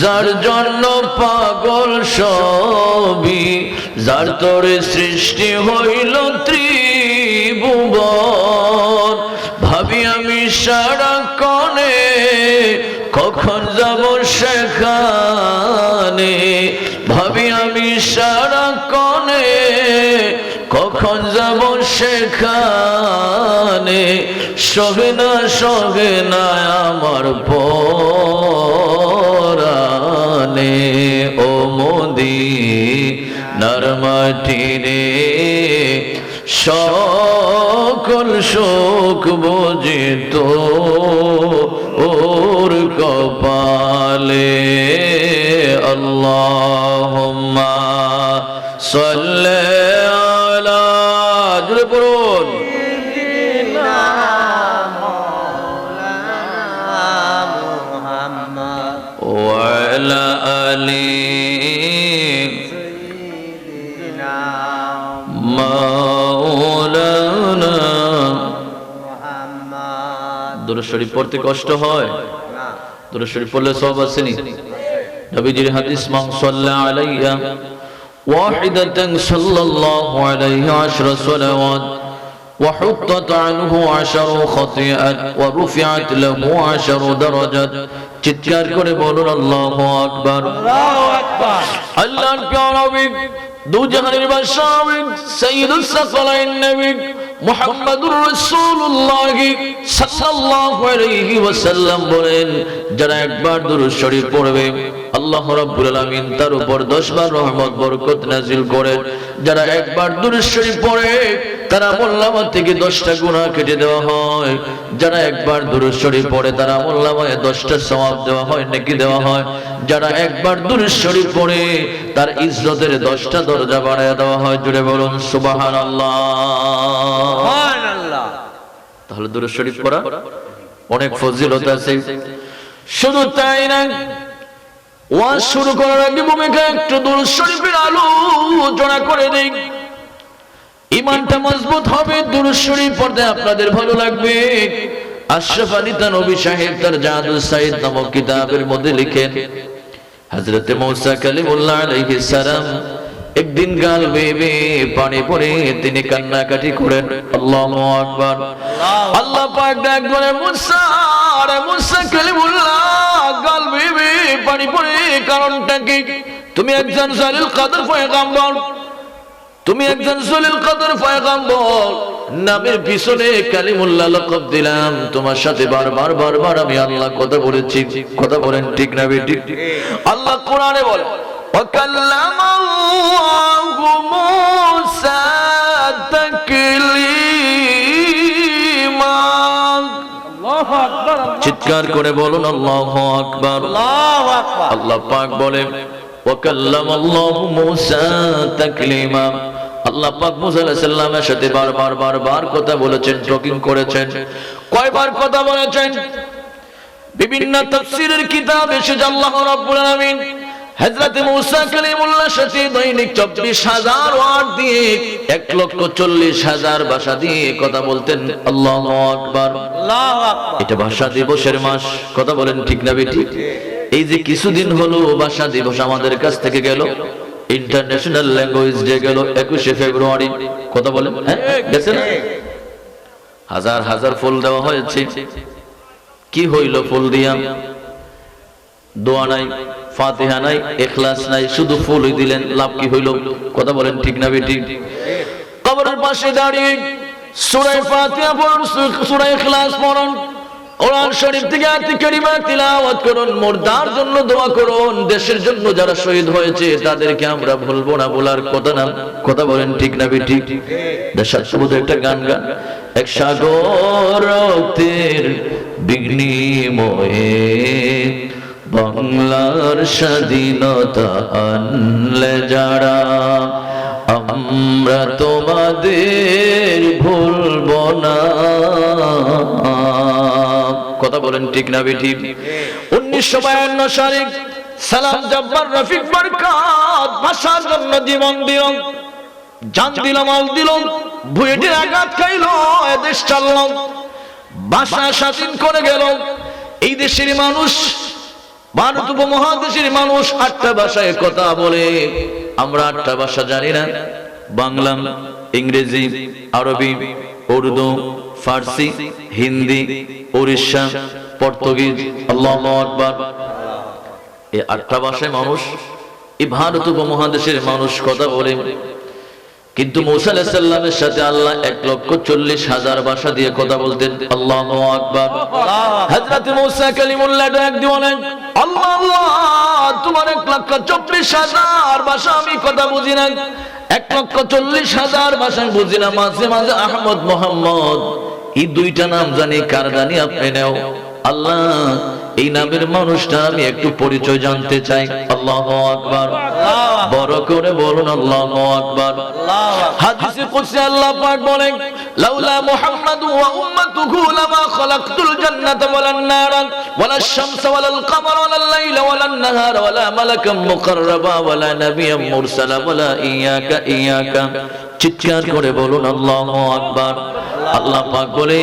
যার জন্য পাগল সবি যার তরে সৃষ্টি হইল ত্রিভুবন। ভাবি আমি সারা কনে, কখন যাব সেখানে? ভাবি সেখানে সবে না সবে না আমার পরানে ও মোদি নরমাটি রে সকল শোক বুঝিত ওর কপালে, আল্লাহুম্মা সাল্লি জোরে পড়ুন। ওয়ালা আলী পড়তে কষ্ট হয়। দুরশরীফ পড়লে সব আসেনি। নবীজির হাদিস মাং সাল্লাহ আলাইয়া ওয়াহিদাতান সাল্লাল্লাহু আলাইহি আশরা সালাওয়াত وحطت عنه عشر خطيئات ورفعت له عشر درجات চিৎকার করে বলুন আল্লাহু আকবার আল্লাহর প্রিয় নবী দু জাহানের বাদশাহ সাইয়্যিদুস সাকালাইন নবী যারা একবার দুরূদ পড়বে, আল্লাহ তার উপর 10 বার রহমত, বরকত নাজিল করেন। যারা একবার শরীফ পড়ে তারা মোল্লামা থেকে দশটা গুণা কেটে দেওয়া হয়। যারা একবার দুরূদ শরীফ পড়ে তারা মোল্লামায় দশটা সওয়াব দেওয়া হয় নেকি দেওয়া হয়। যারা একবার দুরূদ শরীফ পড়ে তার ইজ্জতের দশটা দরজা বাড়ায় দেওয়া হয়। জুড়ে বলুন সুবহানাল্লাহ। তাহলে দুরূদ শরীফ পড়া অনেক ফজিলত আছে। শুধু তাই না ওয়াজ শুরু করার আগে ভূমিকা একটু দুরূদ শরীফের আলোচনা করে দেই ইমানটা মজবুত হবে শরীফ পড়তে আপনাদের ভালো লাগবে। আশরাফ আলী তানবী সাহেব তার জাদু সাইদ নামক কিতাবের মধ্যে লিখেন, হযরত মূসা কালিমুল্লাহ আলাইহিস সালাম একদিন গাল বেবে পানি পড়ে তিনি কান্নাকাটি করেন, আল্লাহু আকবার। আল্লাহ পাক ডাক করে মূসা, আরে মূসা কালিমুল্লাহ, গাল বেবে পানি পরে কারণটা কি? তুমি একজন জালিল কাদের পয়গাম্বর? তুমি একজন সলিল কদর পয়গাম্বর নামের পিছনে কালিমুল্লাহ লকব দিলাম তোমার সাথে বারবার বারবার আমি আল্লাহ কথা বলেছি কথা বলেন ঠিক না বেটি আল্লাহ কোরআনে বলে وكلم الله موسى تكليما চিৎকার করে বলুন আল্লাহু আকবার আল্লাহ পাক বলে ওয়াকাল্লাম আল্লাহ মুসা তাকলিমা। আল্লাহ পাক মুসা আলাইহিস সালামের সাথে বারবার বারবার কথা বলেছেন টকিং করেছেন কয়বার কথা বলেছেন। বিভিন্ন তাফসীরের কিতাব এসেছে আল্লাহ রাব্বুল আলামিন। হযরত মুসা কালিমুল্লাহর সাথে দৈনিক 24000 ওয়ার্ড দিয়ে 1 লক্ষ 40 হাজার ভাষা দিয়ে কথা বলতেন। আল্লাহু আকবার। এটা ভাষা দিবসের মাস। কথা বলেন ঠিক না বেটি এই যে কিছুদিন হলো ভাষা দিবস আমাদের কাছ থেকে গেল ইন্টারন্যাশনাল ল্যাঙ্গুয়েজ ডে গেল একুশে ফেব্রুয়ারি। কথা বলেন হ্যাঁ? গেছে না? হাজার হাজার ফুল দেওয়া হয়েছে। কি হইল ফুল দিয়া? দোয়া নাই, ফাতিহা নাই, এখলাস নাই, শুধু ফুলই দিলেন, লাভ কি হইল? কথা বলেন ঠিক না বেটি? কবরের পাশে দাঁড়িয়ে সূরা ফাতিহা পড়ুন সূরা ইখলাস পড়ুন। কোরআন শরীফ থেকে আয়াত কারিমা তিলাওয়াত করুন, মুর্দার জন্য দোয়া করুন, দেশের জন্য যারা শহীদ হয়েছে তাদেরকে আমরা ভুলবো না বলার কথা না। কথা বলেন ঠিক না বেটি দেশের শুধু একটা গান গান এক সাগর রক্তের বিঘ্নিময়ে বাংলার স্বাধীনতা আনলে যারা, আমরা তোমাদের ভুলব না। কথা বলেন ঠিক না বেঠিক উনিশশো বায়ান্ন সালে সালাম জব্বার রফিক বরকাত ভাষার জন্য জীবন দিল। জান দিল, মাল দিল ভুয়েটির আঘাত খাইল এদেশ চালল। ভাষা স্বাধীন করে গেল। এই দেশের মানুষ, ভারত উপমহাদেশের মানুষ আটটা ভাষায় কথা বলে। আমরা আটটা ভাষা জানি না। বাংলা, ইংরেজি, আরবি, উর্দু ফার্সি, হিন্দি উড়িষ্যা পর্তুগিজ, আল্লাহ আকবার। এই আটটা ভাষায় মানুষ এই ভারত উপমহাদেশের মানুষ কথা বলে। কিন্তু মৌসা আলাহিসাল্লামের সাথে আল্লাহ এক লক্ষ চল্লিশ হাজার ভাষা দিয়ে কথা বলতেন। আল্লাহ আকবার। তোমার এক লক্ষ চব্বিশ হাজার ভাষা আমি কথা বুঝি না এক লক্ষ চল্লিশ হাজার ভাষা বুঝি না। মাঝে মাঝে আহমদ মোহাম্মদ এই দুইটা নাম জানি, কার জানি আপনি নেও। আল্লাহ, এই নামের মানুষটা আমি একটু পরিচয় জানতে চাই। আল্লাহ আকবার। বড় করে বলুন আল্লাহ আকবার। হাদিসে কুদসি আল্লাহ পাক বলেন, লাউলা মুহাম্মাদু ওয়া উম্মাতুহু লামা খালাকতুল জান্নাতা ওয়ালান নারা ওয়ালাশ শামসা ওয়ালাল কামারা ওয়ালাল লাইলা ওয়ালান নাহারা ওয়ালা মালাকাম মুকাররাবা ওয়ালা নাবিয়্যাম মুরসালা ওয়ালা ইয়াকা ইয়াকা। চিৎকার করে বলুন, আল্লাহু আকবার। আল্লাহ পাক বলে,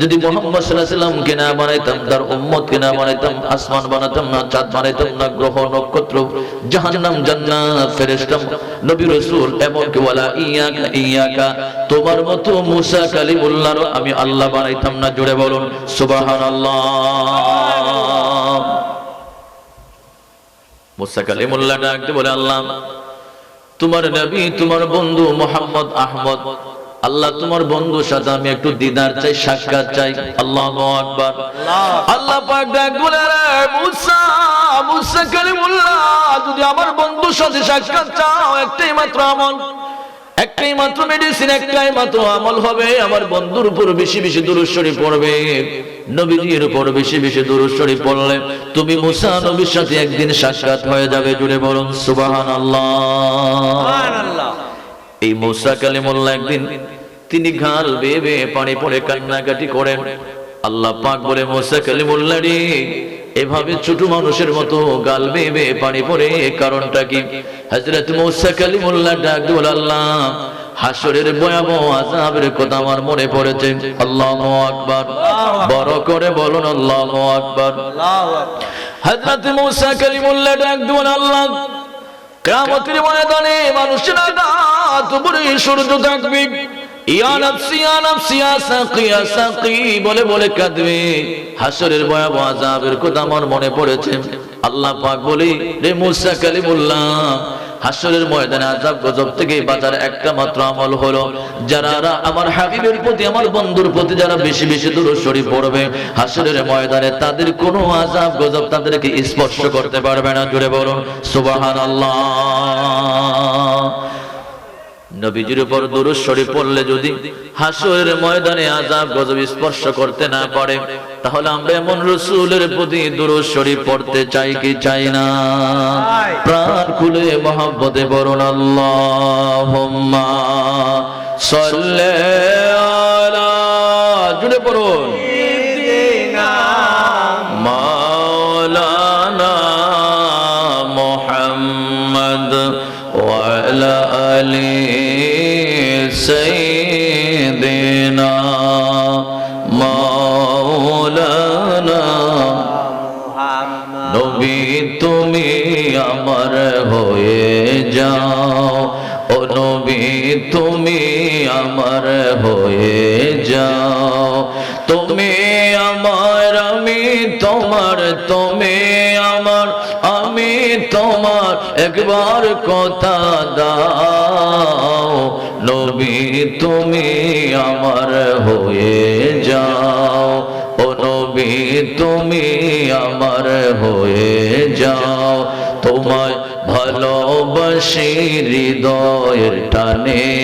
যদি মোহাম্মদ বানাইতাম, তার উম্মতকে না বানাইতাম, আসমান বানাতাম না, চাঁদ বানাইতাম না, গ্রহ, নক্ষত্র নবী ওয়ালা ইয়াকা ইয়াকা, তোমার মতো মুসা আমি আল্লাহ বানাইতাম না। জুড়ে বলুন মুসা বলে, আল্লাহ তোমার নবী, তোমার বন্ধু মোহাম্মদ আহমদ। আল্লাহ, তোমার বন্ধুর সাথে আমি একটু দিদার চাই, সাক্ষাৎ চাই। আল্লাহ আকবার। আল্লাহ যদি আমার বন্ধুর সাথে সাক্ষাৎ চাও, একটাই মাত্র আমল। একটাই মাত্র মেডিসিন একটাই মাত্র আমল হবে। আমার বন্ধুর উপর বেশি বেশি দূরস্বরী পড়বে। নবীজির উপর বেশি বেশি দূরস্বরী পড়লে তুমি মুসা নবীর সাথে একদিন সাক্ষাৎ হয়ে যাবে জুড়ে বলুন সুবাহান এই মুসা কালিমুল্লাহ একদিন তিনি ঘাল বেয়ে বেয়ে পানি পড়ে কান্নাকাটি করেন। আল্লাহ পাক বলে মুসা কালিমুল্লাহ রে এভাবে ছোট মানুষের মতো গাল বেয়ে বেয়ে পানি পড়ে কারণটা কি? হযরত মুসা কালিমুল্লাহ ডাক আল্লাহ হাসরের ভয়াবহ আযাবের কথা আমার মনে পড়েছে। আল্লাহু আকবার। বড় করে বলুন আল্লাহু আকবার। হযরত মুসা কালিমুল্লাহ ডাক দিয়ে আল্লাহ। কিয়ামতের ময়দানে সূর্য থাকবে। বলে বলে কাঁদবে। হাসরের ভয়াবহ আযাবের কথা আমার মনে পড়েছে। আল্লাহ পাক বলি রে মুসা কালিমুল্লাহ হাসরের ময়দানে আজাব গজব থেকে বাঁচার একটা মাত্র আমল হলো, যারা আমার হাবিবের প্রতি, আমার বন্ধুর প্রতি যারা বেশি বেশি দূর শরীফ পড়বে, হাসরের ময়দানে তাদের কোনো আজাব গজব তাদেরকে স্পর্শ করতে পারবে না। জুড়ে বলুন, সুবহানাল্লাহ। নবীজির উপর দুরুদ শরীফ পড়লে যদি হাসরের ময়দানে আযাব গজব স্পর্শ করতে না পারে তাহলে আমরা এমন রসুলের প্রতি দুরুদ শরীফ পড়তে চাই কি চাই না প্রাণ খুলে মহব্বতে পড়ুন আল্লাহুম্মা সাল্লি আলা জুড়ে পড়ুন মাওলানা মুহাম্মদ وعلى آل سيدنا مولانا নবী তুমি আমার হয়ে যাও ও নবী তুমি আমার হয়ে যাও তুমি আমার আমি তোমার তুমি আমার আমি তোমার একবার কথা দাও। নবী, তুমি আমার হয়ে যাও। ও নবী, তুমি আমার হয়ে যাও। তোমায় ভালোবাস হৃদয়ের টানে।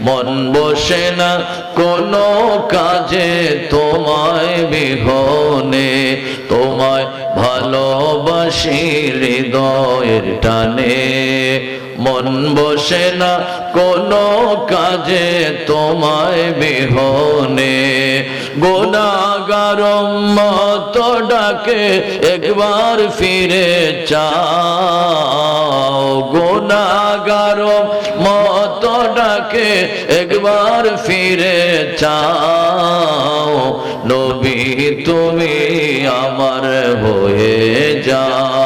মন বসে না কোনো কাজে তোমায় বিহনে তোমায় ভালোবাসি হৃদয়ের টানে মন বসে না কোনো কাজে তোমায় বিহনে। গোনাগারম মত ডাকে একবার ফিরে চাও। গোনাগার মত ডাকে একবার ফিরে চাও। নবী তুমি আমার হয়ে যাও।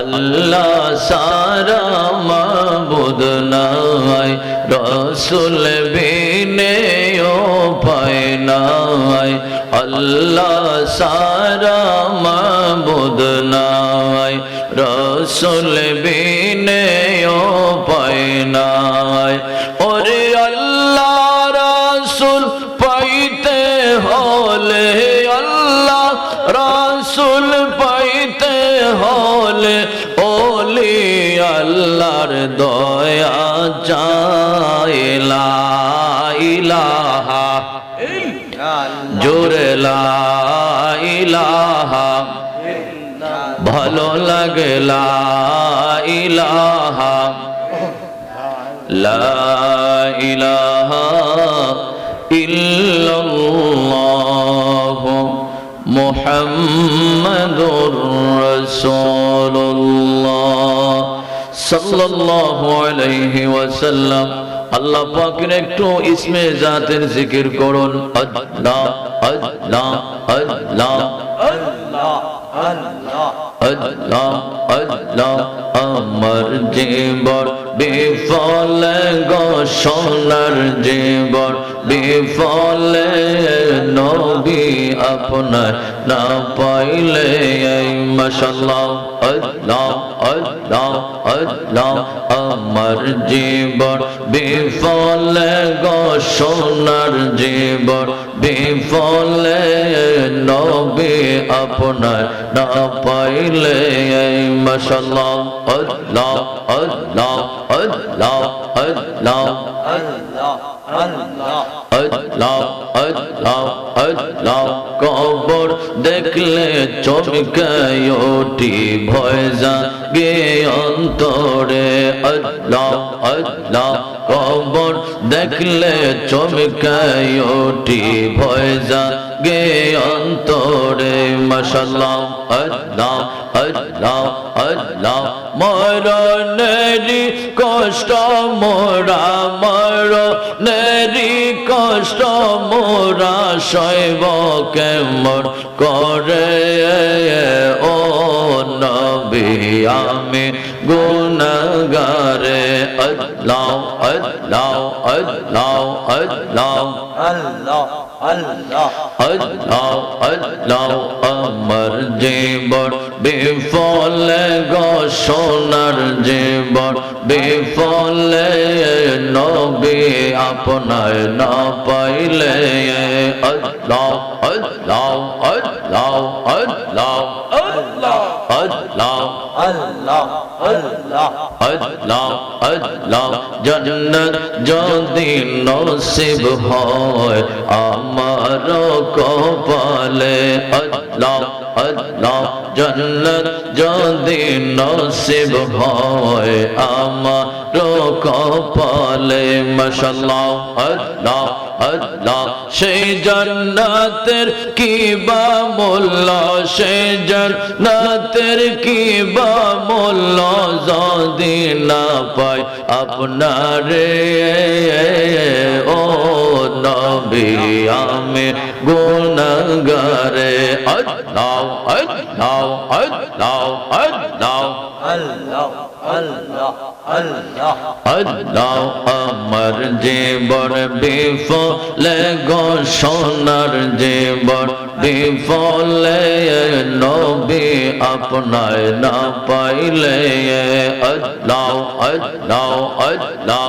আল্লাহ সারা মাবুদ নাই, রসুল বিনে ও পায় নাই। আল্লাহ সারা মাবুদ নাই, রসুল বিনে দয়া চাইলা ইলাহা। ভালো লাগলা ইলাহা। লা ইলাহা ইল্লাল্লাহ সাল্লাল্লাহু আলাইহি ওয়াসাল্লাম। আল্লাহ পাকের একটু ইসমে জাতের জিকির করুন। আল্লাহ আল্লাহ আল্লাহ আল্লাহ আল্লাহ আমার জীবন বিফল গো সোনার জীবন বিফল নবী আপনার না পাইলে মাশাল্লাহ আল্লাহ আল্লাহ আল্লাহ আমার জীবন বিফল গো সোনার জীবন বিফল নবী আপনার না পাইলে এই মাশাল্লাহ আল্লাহ আল্লাহ আল্লাহ আল্লাহ। আল্লাহ আল্লাহ আল্লাহ। কবর দেখলে চমকায় ওঠি, ভয় জাগে অন্তরে। আল্লাহ আল্লাহ, কবর দেখলে চমকায় ওঠি, ভয় জাগে অন্তরে মাশাল্লাহ আল্লাহ আল্লাহ আল্লাহ। মরণেরি কষ্ট মোরা মরণেরি কষ্ট মোরা শৈব কেমন করে। ও নবী, আমি গুণগারে, আল্লাহ আল্লাহ আল্লাহ আল্লাহ। আল্লাহ। আল্লাহ আমার জীবন বিফল গো সোনার জীবন বিফল, নবী আপনার না পাইলে, আল্লাহ আল্লাহ আল্লাহ আল্লাহ আল্লাহ। আল্লাহ আল্লাহ আল্লাহ জন্নত যদি নসিব হয় আমার কপালে আল্লাহ। আল্লাহ জান্নাত যদি নসিব হয় আমার কপালে মাশাল্লাহ আল্লাহ আল্লাহ সেই জান্নাতের কি বা মূল্য সেই জান্নাতের কি বা মূল্য যদি না পাই আপনারে ও নবী আমি গুণগারে, আল্লাহ আল্লাহ আল্লাহ আল্লাহ। আল্লাহ আল্লাহ আল্লাহ আল্লাহ আমার জীবন বিফলে গো, সোনার জীবন বিফলে নবী আপনায় না পাইলে আল্লাহ আল্লাহ আল্লাহ।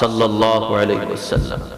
সাল্লাহ আলাইসাল্লাম